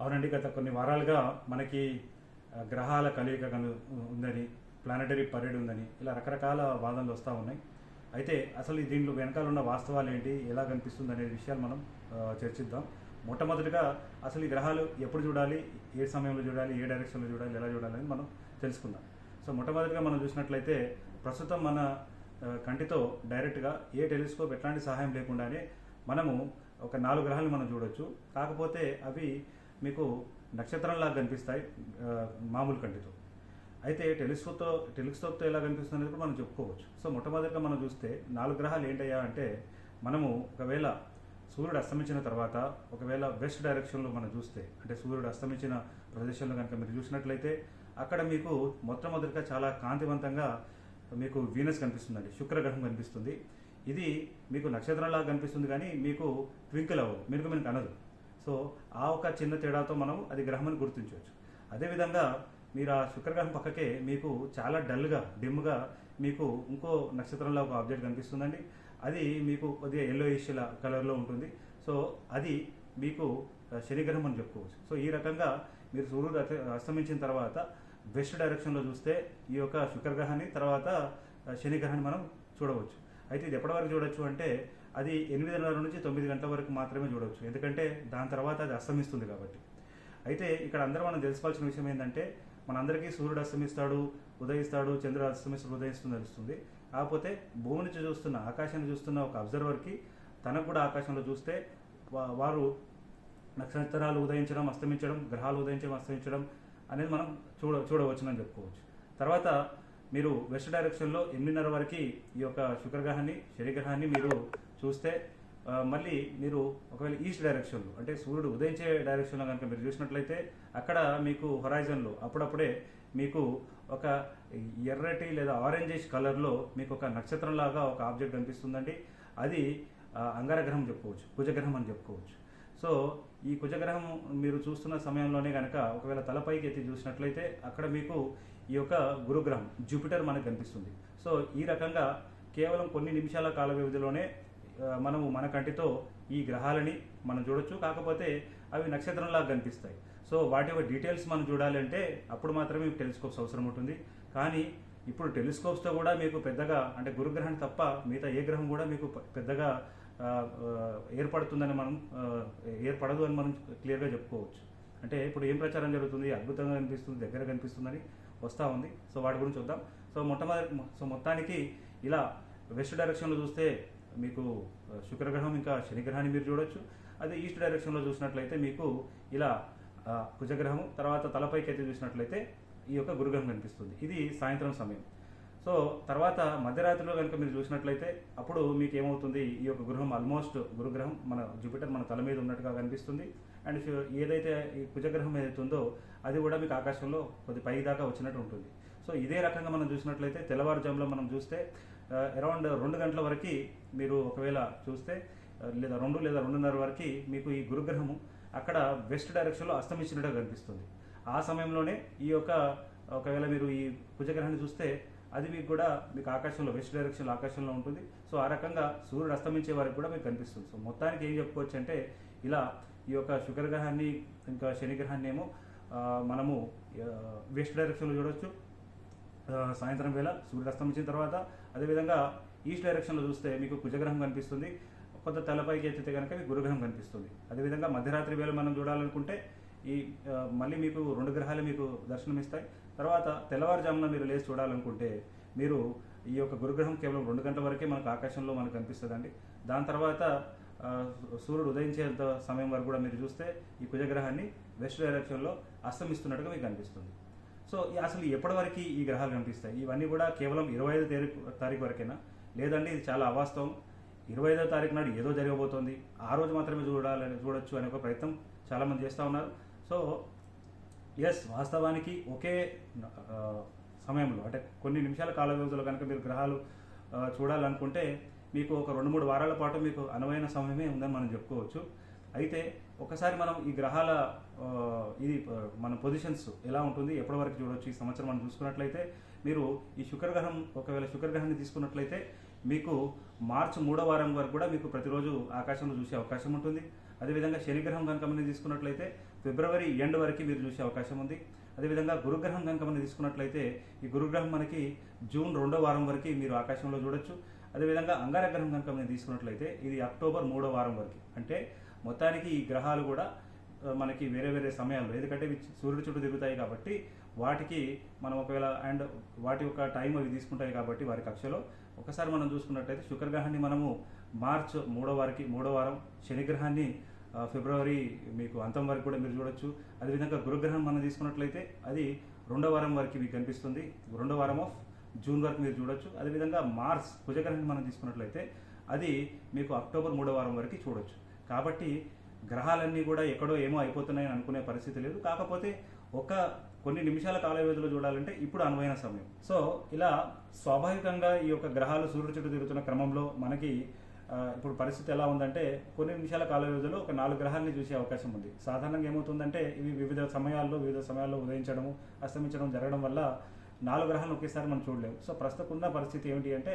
అవునండి గత కొన్ని వారాలుగా మనకి గ్రహాల కలయిక ఉందని ప్లానటరీ పరేడ్ ఉందని ఇలా రకరకాల వాదనలు వస్తూ ఉన్నాయి. అయితే అసలు దీంట్లో వెనకాల ఉన్న వాస్తవాలు ఏంటి ఎలా కనిపిస్తుంది అనే విషయాలు మనం చర్చిద్దాం. మొట్టమొదటిగా అసలు ఈ గ్రహాలు ఎప్పుడు చూడాలి ఏ సమయంలో చూడాలి ఏ డైరెక్షన్లో చూడాలి ఎలా చూడాలి అని మనం తెలుసుకుందాం. సో మొట్టమొదటిగా మనం చూసినట్లయితే ప్రస్తుతం మన కంటితో డైరెక్ట్గా ఏ టెలిస్కోప్ ఎట్లాంటి సహాయం లేకుండానే మనము ఒక నాలుగు గ్రహాలు మనం చూడొచ్చు. కాకపోతే అవి మీకు నక్షత్రంలాగా కనిపిస్తాయి మామూలు కంటితో. అయితే టెలిస్కోప్తో టెలిస్కోప్తో ఎలా కనిపిస్తుంది అనేది కూడా మనం చెప్పుకోవచ్చు. సో మొట్టమొదటిగా మనం చూస్తే నాలుగు గ్రహాలు ఏంటయ్యా అంటే మనము ఒకవేళ సూర్యుడు అస్తమించిన తర్వాత ఒకవేళ వెస్ట్ డైరెక్షన్లో మనం చూస్తే అంటే సూర్యుడు అస్తమించిన ప్రదేశంలో కనుక మీరు చూసినట్లయితే అక్కడ మీకు మొట్టమొదటిగా చాలా కాంతివంతంగా మీకు వీనస్ కనిపిస్తుందండి శుక్రగ్రహం కనిపిస్తుంది. ఇది మీకు నక్షత్రంలాగా కనిపిస్తుంది కానీ మీకు ట్వింకిల్ అవ్వదు మీకు మీకు అనదు సో ఆ ఒక చిన్న తేడాతో మనం అది గ్రహం అని గుర్తించవచ్చు. అదేవిధంగా మీరు ఆ శుక్రగ్రహం పక్కకే మీకు చాలా డల్గా డిమ్గా మీకు ఇంకో నక్షత్రంలో ఒక ఆబ్జెక్ట్ కనిపిస్తుందండి. అది మీకు కొద్దిగా ఎల్లో కలర్లో ఉంటుంది. సో అది మీకు శనిగ్రహం అని చెప్పుకోవచ్చు. సో ఈ రకంగా మీరు సూర్యుడు అస్తమించిన తర్వాత వెస్ట్ డైరెక్షన్లో చూస్తే ఈ యొక్క శుక్రగ్రహాన్ని తర్వాత శనిగ్రహాన్ని మనం చూడవచ్చు. అయితే ఇది ఎప్పటి వరకు చూడొచ్చు అంటే అది ఎనిమిదిన్నర నుంచి తొమ్మిది గంటల వరకు మాత్రమే చూడవచ్చు ఎందుకంటే దాని తర్వాత అది అస్తమిస్తుంది కాబట్టి. అయితే ఇక్కడ అందరూ మనం తెలుసుకోవాల్సిన విషయం ఏంటంటే మనందరికీ సూర్యుడు అస్తమిస్తాడు ఉదయిస్తాడు చంద్రుడు అస్తమిస్తాడు ఉదయిస్తుంది తెలుస్తుంది. కాకపోతే భూమి నుంచి చూస్తున్న ఆకాశాన్ని చూస్తున్న ఒక అబ్జర్వర్కి తనకు కూడా ఆకాశంలో చూస్తే వారు నక్షత్రాలు ఉదయించడం అస్తమించడం గ్రహాలు ఉదయించడం అస్తమించడం అనేది మనం చూడ చూడవచ్చునని చెప్పుకోవచ్చు. తర్వాత మీరు వెస్ట్ డైరెక్షన్లో ఎనిమిదిన్నర వరకు ఈ యొక్క శుక్రగ్రహాన్ని శనిగ్రహాన్ని మీరు చూస్తే మళ్ళీ మీరు ఒకవేళ ఈస్ట్ డైరెక్షన్లో అంటే సూర్యుడు ఉదయించే డైరెక్షన్లో కనుక మీరు చూసినట్లయితే అక్కడ మీకు హొరైజన్లో అప్పుడప్పుడే మీకు ఒక ఎర్రటి లేదా ఆరెంజిష్ కలర్లో మీకు ఒక నక్షత్రంలాగా ఒక ఆబ్జెక్ట్ కనిపిస్తుందండి. అది అంగారగ్రహం చెప్పుకోవచ్చు కుజగ్రహం అని చెప్పుకోవచ్చు. సో ఈ కుజగ్రహం మీరు చూస్తున్న సమయంలోనే కనుక ఒకవేళ తలపైకి ఎత్తి చూసినట్లయితే అక్కడ మీకు ఈ యొక్క గురుగ్రహం జూపిటర్ మనకు కనిపిస్తుంది. సో ఈ రకంగా కేవలం కొన్ని నిమిషాల కాల వ్యవధిలోనే మనము మన కంటితో ఈ గ్రహాలని మనం చూడొచ్చు. కాకపోతే అవి నక్షత్రంలాగా కనిపిస్తాయి. సో వాటి యొక్క డీటెయిల్స్ మనం చూడాలంటే అప్పుడు మాత్రమే టెలిస్కోప్స్ అవసరం ఉంటుంది. కానీ ఇప్పుడు టెలిస్కోప్స్తో కూడా మీకు పెద్దగా అంటే గురుగ్రహం తప్ప మిగతా ఏ గ్రహం కూడా మీకు పెద్దగా ఏర్పడుతుందని మనం ఏర్పడదు అని మనం క్లియర్గా చెప్పుకోవచ్చు. అంటే ఇప్పుడు ఏం ప్రచారం జరుగుతుంది? అద్భుతంగా కనిపిస్తుంది దగ్గర కనిపిస్తుందని వస్తూ ఉంది. సో వాటి గురించి చూద్దాం. సో మొట్టమొదటి సో మొత్తానికి ఇలా వెస్ట్ డైరెక్షన్లో చూస్తే మీకు శుక్రగ్రహం ఇంకా శనిగ్రహాన్ని మీరు చూడొచ్చు. అదే ఈస్ట్ డైరెక్షన్లో చూసినట్లయితే మీకు ఇలా ఆ, కుజగ్రహం తర్వాత తలపైకి అయితే చూసినట్లయితే ఈ యొక్క గురుగ్రహం కనిపిస్తుంది. ఇది సాయంత్రం సమయం. సో తర్వాత మధ్యరాత్రిలో కనుక మీరు చూసినట్లయితే అప్పుడు మీకు ఏమవుతుంది? ఈ యొక్క గృహం ఆల్మోస్ట్ గురుగ్రహం మన జూపిటర్ మన తల మీద ఉన్నట్టుగా కనిపిస్తుంది. అండ్ ఏదైతే ఈ కుజగ్రహం ఏదైతే ఉందో అది కూడా మీకు ఆకాశంలో కొద్ది పై దాకా వచ్చినట్టు ఉంటుంది. సో ఇదే రకంగా మనం చూసినట్లయితే తెల్లవారుజాములో మనం చూస్తే అరౌండ్ రెండు గంటల వరకు మీరు ఒకవేళ చూస్తే లేదా రెండు లేదా రెండున్నర వరకు మీకు ఈ గురుగ్రహము అక్కడ వెస్ట్ డైరెక్షన్లో అస్తమించినట్టుగా కనిపిస్తుంది. ఆ సమయంలోనే ఈ యొక్క ఒకవేళ మీరు ఈ కుజగ్రహాన్ని చూస్తే అది మీకు కూడా మీకు ఆకాశంలో వెస్ట్ డైరెక్షన్లో ఆకాశంలో ఉంటుంది. సో ఆ రకంగా సూర్యుడు అస్తమించే వారికి కూడా మీకు కనిపిస్తుంది. సో మొత్తానికి ఏం చెప్పుకోవచ్చు అంటే ఇలా ఈ యొక్క శుక్రగ్రహాన్ని ఇంకా శనిగ్రహాన్ని ఏమో మనము వెస్ట్ డైరెక్షన్లో చూడవచ్చు సాయంత్రం వేళ సూర్యుడు అస్తమించిన తర్వాత అదేవిధంగా ఈస్ట్ డైరెక్షన్లో చూస్తే మీకు కుజగ్రహం కనిపిస్తుంది కొంత తలపైకి ఎత్తితే కనుక మీకు గురుగ్రహం కనిపిస్తుంది. అదేవిధంగా మధ్యరాత్రి వేళ మనం చూడాలనుకుంటే ఈ మళ్ళీ మీకు రెండు గ్రహాలు మీకు దర్శనమిస్తాయి. తర్వాత తెల్లవారుజామున మీరు లేచి చూడాలనుకుంటే మీరు ఈ యొక్క గురుగ్రహం కేవలం రెండు గంటల వరకే మనకు ఆకాశంలో మనకు కనిపిస్తుందండి. దాని తర్వాత సూర్యుడు ఉదయించేంత సమయం వరకు కూడా మీరు చూస్తే ఈ కుజగ్రహాన్ని వెస్ట్ డైరెక్షన్లో అస్తమిస్తున్నట్టుగా మీకు కనిపిస్తుంది. సో ఈ- అసలు ఎప్పటి వరకు ఈ గ్రహాలు కనిపిస్తాయి? ఇవన్నీ కూడా కేవలం ఇరవై ఐదు తారీఖు తారీఖు వరకేనా? లేదండి ఇది చాలా అవాస్తవం. ఇరవై ఐదో తారీఖు నాడు ఏదో జరగబోతోంది. ఆ రోజు మాత్రమే చూడాలని చూడొచ్చు అనే ఒక ప్రయత్నం చాలామంది చేస్తూ ఉన్నారు. సో ఎస్ వాస్తవానికి ఒకే సమయంలో అంటే కొన్ని నిమిషాల కాల వ్యవధిలో కనుక మీరు గ్రహాలు చూడాలనుకుంటే మీకు ఒక రెండు మూడు వారాల పాటు మీకు అనువైన సమయమే ఉందని మనం చెప్పుకోవచ్చు. అయితే ఒకసారి మనం ఈ గ్రహాల ఇది మన పొజిషన్స్ ఎలా ఉంటుంది ఎప్పటి వరకు చూడవచ్చు ఈ సంవత్సరం మనం చూసుకున్నట్లయితే మీరు ఈ శుక్రగ్రహం ఒకవేళ శుక్రగ్రహాన్ని తీసుకున్నట్లయితే మీకు మార్చి మూడో వారం వరకు కూడా మీకు ప్రతిరోజు ఆకాశంలో చూసే అవకాశం ఉంటుంది. అదేవిధంగా శనిగ్రహం కనుక మనం తీసుకున్నట్లయితే ఫిబ్రవరి ఎండ్ వరకు మీరు చూసే అవకాశం ఉంది. అదేవిధంగా గురుగ్రహం కనుక మనం తీసుకున్నట్లయితే ఈ గురుగ్రహం మనకి జూన్ రెండో వారం వరకు మీరు ఆకాశంలో చూడొచ్చు. అదేవిధంగా అంగారగ్రహం కనుక మనం తీసుకున్నట్లయితే ఇది అక్టోబర్ మూడో వారం వరకు. అంటే మొత్తానికి ఈ గ్రహాలు కూడా మనకి వేరే వేరే సమయాల్లో ఎందుకంటే ఇవి సూర్యుడు చుట్టూ తిరుగుతాయి కాబట్టి వాటికి మనం ఒకవేళ అండ్ వాటి యొక్క టైం అవి తీసుకుంటాయి కాబట్టి వారి కక్షలో. ఒకసారి మనం చూసుకున్నట్లయితే శుక్రగ్రహాన్ని మనము మార్చ్ మూడో వారికి మూడో వారం శనిగ్రహాన్ని ఫిబ్రవరి మీకు అంతం వరకు కూడా మీరు చూడొచ్చు. అదేవిధంగా గురుగ్రహం మనం తీసుకున్నట్లయితే అది రెండో వారం వరకు మీకు కనిపిస్తుంది. రెండో వారం ఆఫ్ జూన్ వరకు మీరు చూడొచ్చు. అదేవిధంగా మార్స్ కుజగ్రహాన్ని మనం తీసుకున్నట్లయితే అది మీకు అక్టోబర్ మూడో వారం వరకు చూడొచ్చు. కాబట్టి గ్రహాలన్నీ కూడా ఎక్కడో ఏమో అయిపోతున్నాయని అనుకునే పరిస్థితి లేదు. కాకపోతే ఒక కొన్ని నిమిషాల కాల వ్యవధిలో చూడాలంటే ఇప్పుడు అనువైన సమయం. సో ఇలా స్వాభావికంగా ఈ యొక్క గ్రహాలు సూర్యుడు చుట్టూ తిరుగుతున్న క్రమంలో మనకి ఇప్పుడు పరిస్థితి ఎలా ఉందంటే కొన్ని నిమిషాల కాల వ్యవధిలో ఒక నాలుగు గ్రహాలని చూసే అవకాశం ఉంది. సాధారణంగా ఏమవుతుందంటే ఇవి వివిధ సమయాల్లో వివిధ సమయాల్లో ఉదయించడము అస్తమించడం జరగడం వల్ల నాలుగు గ్రహాలను ఒకేసారి మనం చూడలేము. సో ప్రస్తుతం ఉన్న పరిస్థితి ఏమిటి అంటే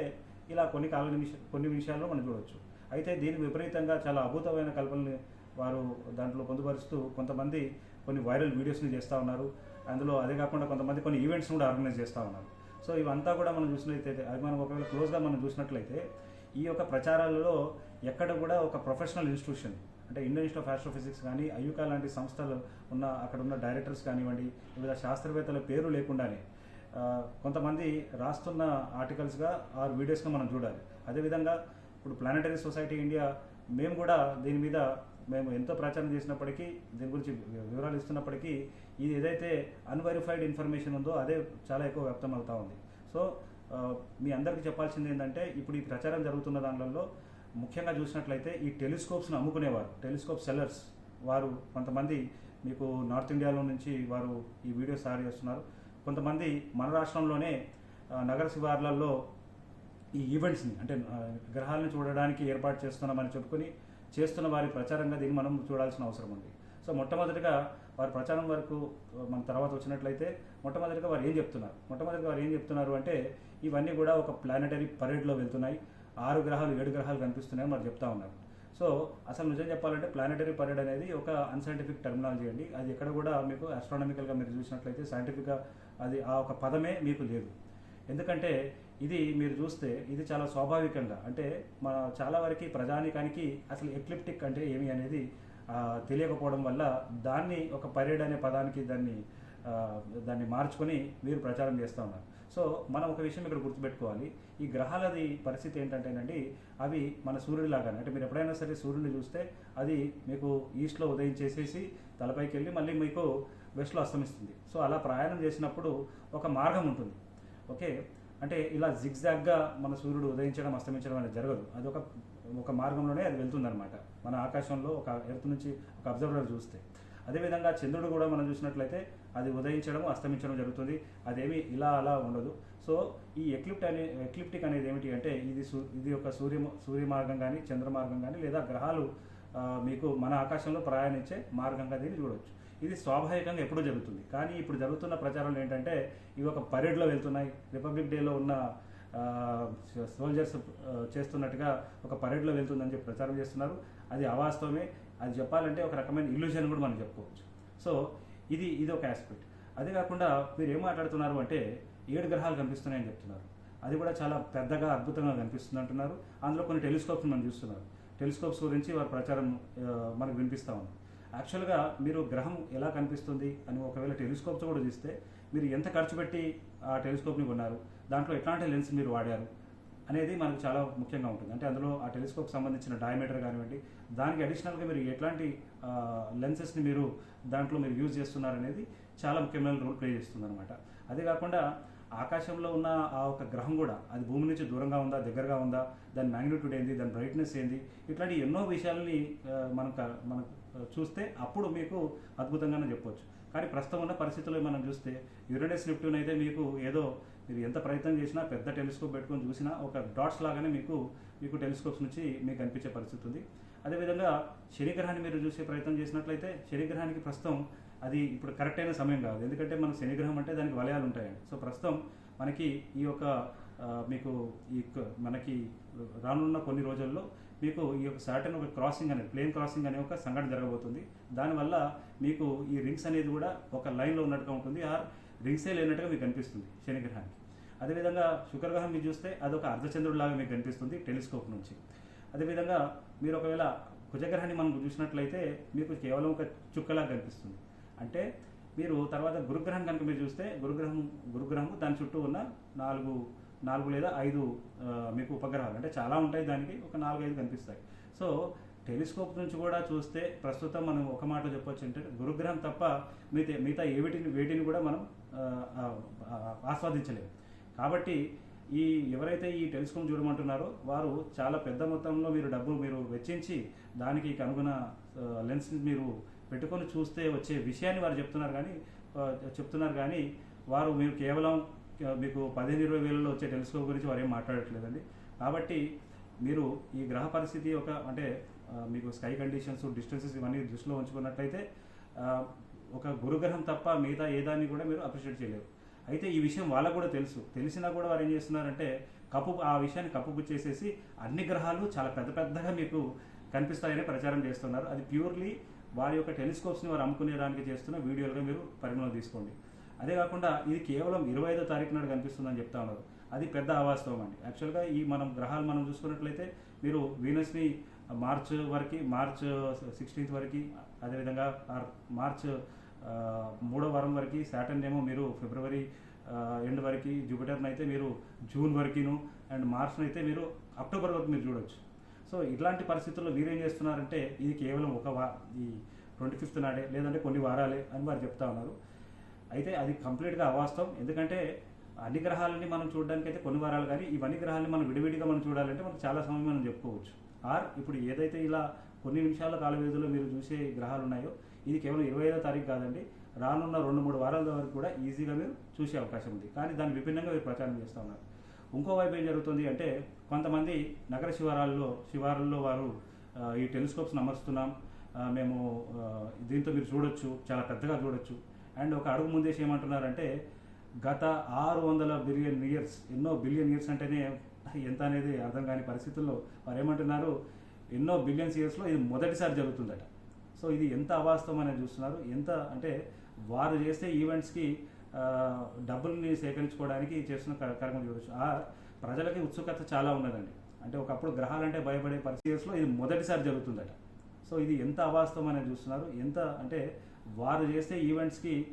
ఇలా కొన్ని కాల నిమిష కొన్ని నిమిషాల్లో మనం చూడవచ్చు అయితే దీనికి విపరీతంగా చాలా అద్భుతమైన కల్పనలు వారు దాంట్లో పొందుపరుస్తూ కొంతమంది కొన్ని వైరల్ వీడియోస్ని చేస్తూ ఉన్నారు. అందులో అదే కాకుండా కొంతమంది కొన్ని ఈవెంట్స్ కూడా ఆర్గనైజ్ చేస్తూ ఉన్నారు. సో ఇవంతా కూడా మనం చూసినట్లయితే అది మనం ఒకవేళ క్లోజ్గా మనం చూసినట్లయితే ఈ యొక్క ప్రచారాలలో ఎక్కడ కూడా ఒక ప్రొఫెషనల్ ఇన్స్టిట్యూషన్ అంటే ఇండియన్ ఇన్స్టిట్యూట్ ఆఫ్ ఆస్ట్రోఫిజిక్స్ కానీ అయ్యుకా లాంటి సంస్థలు ఉన్న అక్కడ ఉన్న డైరెక్టర్స్ కానివ్వండి వివిధ శాస్త్రవేత్తల పేరు లేకుండానే కొంతమంది రాస్తున్న ఆర్టికల్స్గా ఆర్ వీడియోస్గా మనం చూడాలి. అదేవిధంగా ఇప్పుడు ప్లానటరీ సొసైటీ ఇండియా మేము కూడా దీని మీద మేము ఎంతో ప్రచారం చేసినప్పటికీ దీని గురించి వివరాలు ఇస్తున్నప్పటికీ ఇది ఏదైతే అన్వెరిఫైడ్ ఇన్ఫర్మేషన్ ఉందో అదే చాలా ఎక్కువ వ్యక్తం అవుతా ఉంది. సో మీ అందరికీ చెప్పాల్సింది ఏంటంటే ఇప్పుడు ఈ ప్రచారం జరుగుతున్న దానిలో ముఖ్యంగా చూసినట్లయితే ఈ టెలిస్కోప్స్ను అమ్ముకునేవారు టెలిస్కోప్ సెల్లర్స్ వారు కొంతమంది మీకు నార్త్ ఇండియాలో నుంచి వారు ఈ వీడియోస్ తయారు చేస్తున్నారు. కొంతమంది మన రాష్ట్రంలోనే నగర శివార్లలో ఈ ఈవెంట్స్ని అంటే గ్రహాలను చూడడానికి ఏర్పాటు చేస్తున్నామని చెప్పుకొని చేస్తున్న వారి ప్రచారంగా దీన్ని మనం చూడాల్సిన అవసరం ఉంది. సో మొట్టమొదటిగా వారి ప్రచారం వరకు మన తర్వాత వచ్చినట్లయితే మొట్టమొదటిగా వారు ఏం చెప్తున్నారు? మొట్టమొదటిగా వారు ఏం చెప్తున్నారు అంటే ఇవన్నీ కూడా ఒక ప్లానటరీ పరేడ్లో వెళ్తున్నాయి. ఆరు గ్రహాలు ఏడు గ్రహాలు కనిపిస్తున్నాయని వారు చెప్తా ఉన్నారు. సో అసలు నిజం చెప్పాలంటే ప్లానటరీ పరేడ్ అనేది ఒక అన్సైంటిఫిక్ టెర్మినాలజీ అండి. అది ఎక్కడ కూడా మీకు ఆస్ట్రానమికల్గా మీరు చూసినట్లయితే సైంటిఫిక్గా అది ఆ ఒక పదమే మీకు లేదు. ఎందుకంటే ఇది మీరు చూస్తే ఇది చాలా స్వాభావికంగా అంటే మన చాలా వరకు ప్రజానికానికి అసలు ఎక్లిప్టిక్ అంటే ఏమి అనేది తెలియకపోవడం వల్ల దాన్ని ఒక పరేడ్ అనే పదానికి దాన్ని దాన్ని మార్చుకొని మీరు ప్రచారం చేస్తూ ఉన్నారు. సో మనం ఒక విషయం ఇక్కడ గుర్తుపెట్టుకోవాలి. ఈ గ్రహాలది పరిస్థితి ఏంటంటేనండి అవి మన సూర్యుడి లాగానే అంటే మీరు ఎప్పుడైనా సరే సూర్యుడిని చూస్తే అది మీకు ఈస్ట్లో ఉదయించేసేసి తలపైకి వెళ్ళి మళ్ళీ మీకు వెస్ట్లో అస్తమిస్తుంది. సో అలా ప్రయాణం చేసినప్పుడు ఒక మార్గం ఉంటుంది. ఓకే? అంటే ఇలా జిగ్జాగ్గా మన సూర్యుడు ఉదయించడం అస్తమించడం అనేది జరగదు. అది ఒక ఒక మార్గంలోనే అది వెళ్తుందన్నమాట. మన ఆకాశంలో ఒక ఎర్త్ నుంచి ఒక అబ్జర్వర్ చూస్తే. అదేవిధంగా చంద్రుడు కూడా మనం చూసినట్లయితే అది ఉదయించడం అస్తమించడం జరుగుతుంది. అదేమి ఇలా అలా ఉండదు. సో ఈ ఎక్లిప్ట్ అనే ఎక్లిప్టిక్ అనేది ఏమిటి అంటే ఇది సూ ఇది ఒక సూర్య సూర్య మార్గం కానీ చంద్ర మార్గం కానీ లేదా గ్రహాలు మీకు మన ఆకాశంలో ప్రయాణించే మార్గంగా దీన్ని చూడవచ్చు ఇది స్వాభావికంగా ఎప్పుడూ జరుగుతుంది. కానీ ఇప్పుడు జరుగుతున్న ప్రచారాలు ఏంటంటే ఇవి ఒక పరేడ్లో వెళ్తున్నాయి. రిపబ్లిక్ డేలో ఉన్న సోల్జర్స్ చేస్తున్నట్టుగా ఒక పరేడ్లో వెళ్తుందని చెప్పి ప్రచారం చేస్తున్నారు. అది అవాస్తవమే. అది చెప్పాలంటే ఒక రకమైన ఇల్యూజన్ కూడా మనం చెప్పుకోవచ్చు. సో ఇది ఇది ఒక ఆస్పెక్ట్ అదే కాకుండా మీరు ఏం మాట్లాడుతున్నారు అంటే ఏడు గ్రహాలు కనిపిస్తున్నాయని చెప్తున్నారు. అది కూడా చాలా పెద్దగా అద్భుతంగా కనిపిస్తుంది అంటున్నారు. అందులో కొన్ని టెలిస్కోప్స్ మనం చూస్తున్నారు టెలిస్కోప్స్ గురించి వారి ప్రచారం మనకు వినిపిస్తా ఉంది. యాక్చువల్గా మీరు గ్రహం ఎలా కనిపిస్తుంది అని ఒకవేళ టెలిస్కోప్తో కూడా చూస్తే మీరు ఎంత ఖర్చు పెట్టి ఆ టెలిస్కోప్ని కొన్నారు దాంట్లో ఎట్లాంటి లెన్స్ మీరు వాడారు అనేది మనకు చాలా ముఖ్యంగా ఉంటుంది. అంటే అందులో ఆ టెలిస్కోప్ సంబంధించిన డయామీటర్ కానివ్వండి దానికి అడిషనల్గా మీరు ఎట్లాంటి లెన్సెస్ని మీరు దాంట్లో మీరు యూజ్ చేస్తున్నారు అనేది చాలా ముఖ్యమైన రోల్ ప్లే చేస్తుంది అనమాట అదే కాకుండా ఆకాశంలో ఉన్న ఆ ఒక గ్రహం కూడా అది భూమి నుంచి దూరంగా ఉందా దగ్గరగా ఉందా దాని మ్యాగ్నిట్యూడ్ ఏంది దాని బ్రైట్నెస్ ఏంది ఇట్లాంటి ఎన్నో విషయాలని మనకు మనం క- మనం చూస్తే అప్పుడు మీకు అద్భుతంగానే చెప్పొచ్చు. కానీ ప్రస్తుతం ఉన్న పరిస్థితుల్లో మనం చూస్తే యురేనస్ నెప్ట్యూన్ అయితే మీకు ఏదో మీరు ఎంత ప్రయత్నం చేసినా పెద్ద టెలిస్కోప్ పెట్టుకొని చూసినా ఒక డాట్స్ లాగానే మీకు మీకు టెలిస్కోప్స్ నుంచి మీకు కనిపించే పరిస్థితి ఉంది. అదేవిధంగా శనిగ్రహాన్ని మీరు చూసే ప్రయత్నం చేసినట్లయితే శనిగ్రహానికి ప్రస్తుతం అది ఇప్పుడు కరెక్ట్ అయిన సమయం కాదు. ఎందుకంటే మనకు శనిగ్రహం అంటే దానికి వలయాలు ఉంటాయండి. సో ప్రస్తుతం మనకి ఈ యొక్క మీకు ఈ క- మనకి రానున్న కొన్ని రోజుల్లో మీకు ఈ యొక్క సాటర్న్ ఒక క్రాసింగ్ అనేది ప్లేన్ క్రాసింగ్ అనే ఒక సంఘటన జరగబోతుంది. దానివల్ల మీకు ఈ రింగ్స్ అనేది కూడా ఒక లైన్లో ఉన్నట్టుగా ఉంటుంది. ఆర్ రింగ్సే లేనట్టుగా మీకు కనిపిస్తుంది శనిగ్రహానికి. అదేవిధంగా శుక్రగ్రహం మీరు చూస్తే అదొక అర్ధచంద్రుడిలాగా మీకు కనిపిస్తుంది టెలిస్కోప్ నుంచి. అదేవిధంగా మీరు ఒకవేళ కుజగ్రహాన్ని మనం చూసినట్లయితే మీకు కేవలం ఒక చుక్కలాగా కనిపిస్తుంది. అంటే మీరు తర్వాత గురుగ్రహం కనుక మీరు చూస్తే గురుగ్రహం గురుగ్రహం దాని చుట్టూ ఉన్న నాలుగు నాలుగు లేదా ఐదు మీకు ఉపగ్రహాలు. అంటే చాలా ఉంటాయి దానికి ఒక నాలుగు ఐదు కనిపిస్తాయి. సో టెలిస్కోప్ నుంచి కూడా చూస్తే ప్రస్తుతం మనం ఒక మాట చెప్పొచ్చు అంటే గురుగ్రహం తప్ప మిగతా మిగతా ఏ వీటిని వేటిని కూడా మనం ఆస్వాదించలేము. కాబట్టి ఈ ఎవరైతే ఈ టెలిస్కోప్ చూడమంటున్నారో వారు చాలా పెద్ద మొత్తంలో మీరు డబ్బు మీరు వెచ్చించి దానికి కనుగొన లెన్స్ మీరు పెట్టుకొని చూస్తే వచ్చే విషయాన్ని వారు చెప్తున్నారు కానీ చెప్తున్నారు కానీ వారు మీరు కేవలం మీకు పదిహేను ఇరవై వేలలో వచ్చే టెలిస్కోప్ గురించి వారు ఏం మాట్లాడట్లేదండి. కాబట్టి మీరు ఈ గ్రహ పరిస్థితి ఒక అంటే మీకు స్కై కండిషన్స్ డిస్టెన్సెస్ ఇవన్నీ దృష్టిలో ఉంచుకున్నట్లయితే ఒక గురుగ్రహం తప్ప మిగతా ఏ దాన్ని కూడా మీరు అప్రిషియేట్ చేయలేరు. అయితే ఈ విషయం వాళ్ళకు కూడా తెలుసు. తెలిసినా కూడా వారు ఏం చేస్తున్నారంటే కప్పు ఆ విషయాన్ని కప్పుపుచ్చేసేసి అన్ని గ్రహాలు చాలా పెద్ద పెద్దగా మీకు కనిపిస్తాయని ప్రచారం చేస్తున్నారు. అది ప్యూర్లీ వారి యొక్క టెలిస్కోప్స్ని వారు అమ్ముకునేదానికి చేస్తున్న వీడియోలుగా మీరు పరిగణలో తీసుకోండి. అదే కాకుండా ఇది కేవలం ఇరవై ఐదో తారీఖు నాడు కనిపిస్తుందని చెప్తా ఉన్నారు. అది పెద్ద అవాస్తవం అండి. యాక్చువల్గా ఈ మనం గ్రహాలు మనం చూసుకున్నట్లయితే మీరు వీనస్ని మార్చ్ వరకు మార్చ్ సిక్స్టీన్త్ వరకు అదేవిధంగా ఆర్ మార్చ్ మూడో వారం వరకు సాటర్న్ ఏమో మీరు ఫిబ్రవరి ఎండ్ వరకు జూపిటర్ని అయితే మీరు జూన్ వరకును అండ్ మార్చ్ని అయితే మీరు అక్టోబర్ వరకు మీరు చూడొచ్చు. సో ఇట్లాంటి పరిస్థితుల్లో వీరేం చేస్తున్నారంటే ఇది కేవలం ఒక వా ఈ ట్వంటీ ఫిఫ్త్ నాడే లేదంటే కొన్ని వారాలే అని వారు చెప్తా ఉన్నారు. అయితే అది కంప్లీట్గా అవాస్తవం. ఎందుకంటే అన్ని గ్రహాలని మనం చూడడానికి అయితే కొన్ని వారాలు కానీ ఇవన్నీ గ్రహాలని మనం విడివిడిగా మనం చూడాలంటే మనకు చాలా సమయం మనం చెప్పుకోవచ్చు. ఆర్ ఇప్పుడు ఏదైతే ఇలా కొన్ని నిమిషాల కాల వ్యవధిలో మీరు చూసే గ్రహాలు ఉన్నాయో ఇది కేవలం ఇరవై ఐదో తారీఖు కాదండి రానున్న రెండు మూడు వారాల వరకు కూడా ఈజీగా మీరు చూసే అవకాశం ఉంది. కానీ దాన్ని విభిన్నంగా మీరు ప్రచారం చేస్తూ ఉన్నారు. ఇంకో వైపు ఏం జరుగుతుంది అంటే కొంతమంది నగర శివారాల్లో శివారుల్లో వారు ఈ టెలిస్కోప్స్ని అమర్చుతున్నాం మేము దీంతో మీరు చూడొచ్చు చాలా పెద్దగా చూడొచ్చు. అండ్ ఒక అడుగు ముందేసి ఏమంటున్నారంటే గత ఆరు వందల బిలియన్ ఇయర్స్ ఎన్నో బిలియన్ ఇయర్స్ అంటేనే ఎంత అనేది అర్థం కాని పరిస్థితుల్లో వారు ఏమంటున్నారు ఎన్నో బిలియన్స్ ఇయర్స్లో ఇది మొదటిసారి జరుగుతుందట. సో ఇది ఎంత అవాస్తవం అనేది చూస్తున్నారు. ఎంత అంటే వారు చేసే ఈవెంట్స్కి డబ్బుల్ని సేకరించుకోవడానికి చేస్తున్న కార్యక్రమం చూడొచ్చు. ఆ ప్రజలకి ఉత్సుకత చాలా ఉన్నదండి. అంటే ఒకప్పుడు గ్రహాలంటే భయపడే పరిస్థితుల్లో ఇది మొదటిసారి జరుగుతుందట. సో ఇది ఎంత అవాస్తవం అనేది చూస్తున్నారు. ఎంత అంటే వారు చేసే ఈవెంట్స్కి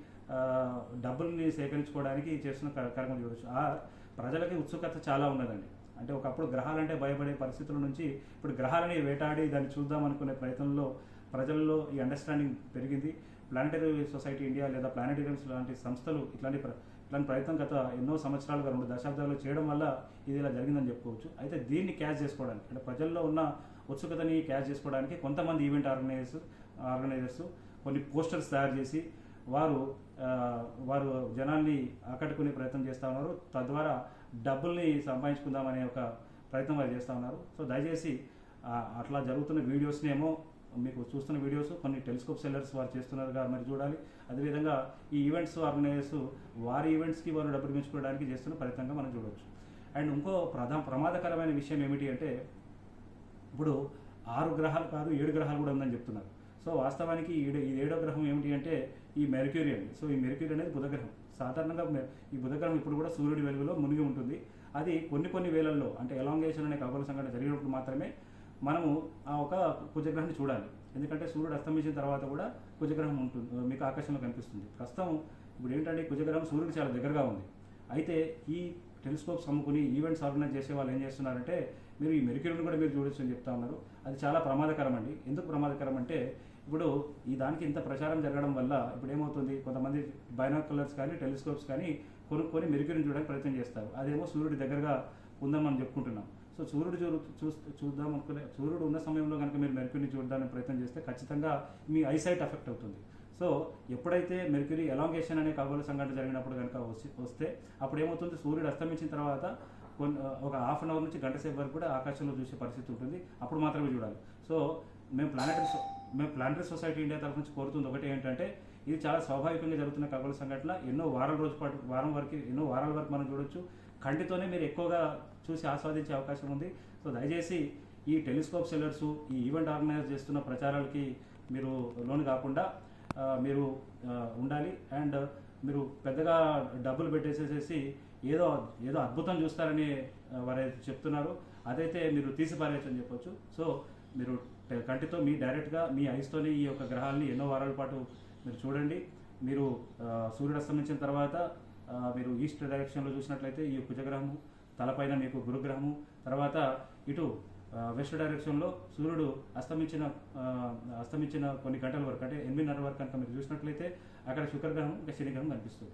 డబ్బుల్ని సేకరించుకోవడానికి చేస్తున్న కార్యక్రమం చూడవచ్చు ఆ ప్రజలకి ఉత్సుకత చాలా ఉన్నదండి. అంటే ఒకప్పుడు గ్రహాలంటే భయపడే పరిస్థితుల నుంచి ఇప్పుడు గ్రహాలని వేటాడి దాన్ని చూద్దాం అనుకునే ప్రయత్నంలో ప్రజల్లో ఈ అండర్స్టాండింగ్ పెరిగింది. ప్లానటరీ సొసైటీ ఇండియా లేదా ప్లానటేరియమ్స్ లాంటి సంస్థలు ఇట్లాంటి ప్ర- ఇట్లాంటి ప్రయత్నం గత ఎన్నో సంవత్సరాలుగా రెండు దశాబ్దాలు చేయడం వల్ల ఇది ఇలా జరిగిందని చెప్పుకోవచ్చు. అయితే దీన్ని క్యాచ్ చేసుకోవడానికి అంటే ప్రజల్లో ఉన్న ఉత్సుకతని క్యాచ్ చేసుకోవడానికి కొంతమంది ఈవెంట్ ఆర్గనైజర్స్ ఆర్గనైజర్స్ కొన్ని పోస్టర్స్ తయారు చేసి వారు వారు జనాల్ని ఆకట్టుకునే ప్రయత్నం చేస్తూ ఉన్నారు. తద్వారా డబ్బుల్ని సంపాదించుకుందామనే ఒక ప్రయత్నం వారు చేస్తూ ఉన్నారు. సో దయచేసి అట్లా జరుగుతున్న వీడియోస్నేమో మీకు చూస్తున్న వీడియోస్ కొన్ని టెలిస్కోప్ సెల్లర్స్ వారు చేస్తున్నారుగా మరి చూడాలి. అదేవిధంగా ఈ ఈవెంట్స్ ఆర్గనైజర్స్ వారి ఈవెంట్స్కి వారు డబ్బులు పెంచుకోవడానికి చేస్తున్న ప్రయత్నంగా మనం చూడవచ్చు. అండ్ ఇంకో ప్రధా ప్రమాదకరమైన విషయం ఏమిటి అంటే ఇప్పుడు ఆరు గ్రహాలు కాదు ఏడు గ్రహాలు కూడా ఉందని చెప్తున్నారు. సో వాస్తవానికి ఏడు- ఈ ఏడో గ్రహం ఏమిటి అంటే ఈ మెర్క్యూరీ అండి. సో ఈ మెర్క్యూరీ అనేది బుధగ్రహం. సాధారణంగా ఈ బుధగ్రహం ఇప్పుడు కూడా సూర్యుడి వెలుగులో మునిగి ఉంటుంది. అది కొన్ని కొన్ని వేలల్లో అంటే ఎలాంగేషన్ అనే ఖగోళ సంఘటన జరిగినప్పుడు మాత్రమే మనము ఆ ఒక కుజగ్రహాన్ని చూడాలి. ఎందుకంటే సూర్యుడు అస్తమించిన తర్వాత కూడా కుజగ్రహం ఉంటుంది మీకు ఆకాశంలో కనిపిస్తుంది. ప్రస్తుతం ఇప్పుడు ఏంటంటే కుజగ్రహం సూర్యుడు చాలా దగ్గరగా ఉంది. అయితే ఈ టెలిస్కోప్స్ అమ్ముకుని ఈవెంట్స్ ఆర్గనైజ్ చేసే వాళ్ళు ఏం చేస్తున్నారంటే మీరు ఈ మెరిక్యూరీని కూడా మీరు చూడొచ్చు అని చెప్తా ఉన్నారు. అది చాలా ప్రమాదకరం అండి. ఎందుకు ప్రమాదకరం అంటే ఇప్పుడు ఈ దానికి ఇంత ప్రచారం జరగడం వల్ల ఇప్పుడు ఏమవుతుంది? కొంతమంది బైనాకులర్స్ కానీ టెలిస్కోప్స్ కానీ కొనుక్కొని మెరిక్యూరీని చూడడానికి ప్రయత్నం చేస్తారు. అదేమో సూర్యుడి దగ్గరగా ఉందని మనం చెప్పుకుంటున్నాం. సో సూర్యుడు చూ చూస్తే చూద్దాం అనుకునే సూర్యుడు ఉన్న సమయంలో కనుక మీరు మెరుకుని చూడడానికి ప్రయత్నం చేస్తే ఖచ్చితంగా మీ ఐసైట్ ఎఫెక్ట్ అవుతుంది. సో ఎప్పుడైతే మెర్క్యూరీ ఎలాంగేషన్ అనే ఖగోళ సంఘటన జరిగినప్పుడు కనుక వచ్చి- వస్తే అప్పుడు ఏమవుతుంది? సూర్యుడు అస్తమించిన తర్వాత కొన్ని ఒక హాఫ్ అన్ అవర్ నుంచి గంట సేపు వరకు కూడా ఆకాశంలో చూసే పరిస్థితి ఉంటుంది. అప్పుడు మాత్రమే చూడాలి. సో మేము ప్లానెటరీ మేము ప్లానటరీ సొసైటీ ఇండియా తరఫు నుంచి కోరుతుంది ఒకటి ఏంటంటే ఇది చాలా స్వాభావికంగా జరుగుతున్న ఖగోళ సంఘటన. ఎన్నో వారాల రోజు పాటు వారం వరకు ఎన్నో వారాల వరకు మనం చూడొచ్చు. కంటితోనే మీరు ఎక్కువగా చూసి ఆస్వాదించే అవకాశం ఉంది. సో దయచేసి ఈ టెలిస్కోప్ సెల్లర్సు ఈ ఈవెంట్ ఆర్గనైజ్ చేస్తున్న ప్రచారాలకి మీరు లోన్ కాకుండా మీరు ఉండాలి. అండ్ మీరు పెద్దగా డబ్బులు పెట్టేసేసేసి ఏదో ఏదో అద్భుతం చూస్తారని వారు వారైతే చెప్తున్నారు. అదైతే మీరు తీసిపారేయచ్చు అని చెప్పొచ్చు. సో మీరు కంటితో మీ డైరెక్ట్గా మీ ఐస్తోనే ఈ యొక్క గ్రహాలని ఎన్నో వారాల పాటు మీరు చూడండి. మీరు సూర్యుడు అస్తమించిన తర్వాత మీరు ఈస్ట్ డైరెక్షన్లో చూసినట్లయితే ఈ కుజగ్రహము తలపైన మీకు గురుగ్రహము తర్వాత ఇటు వెస్ట్ డైరెక్షన్లో సూర్యుడు అస్తమించిన అస్తమించిన కొన్ని గంటల వరకు అంటే ఎనిమిదిన్నర వరకు కనుక మీరు చూసినట్లయితే అక్కడ శుక్రగ్రహం ఇంకా శనిగ్రహం కనిపిస్తుంది.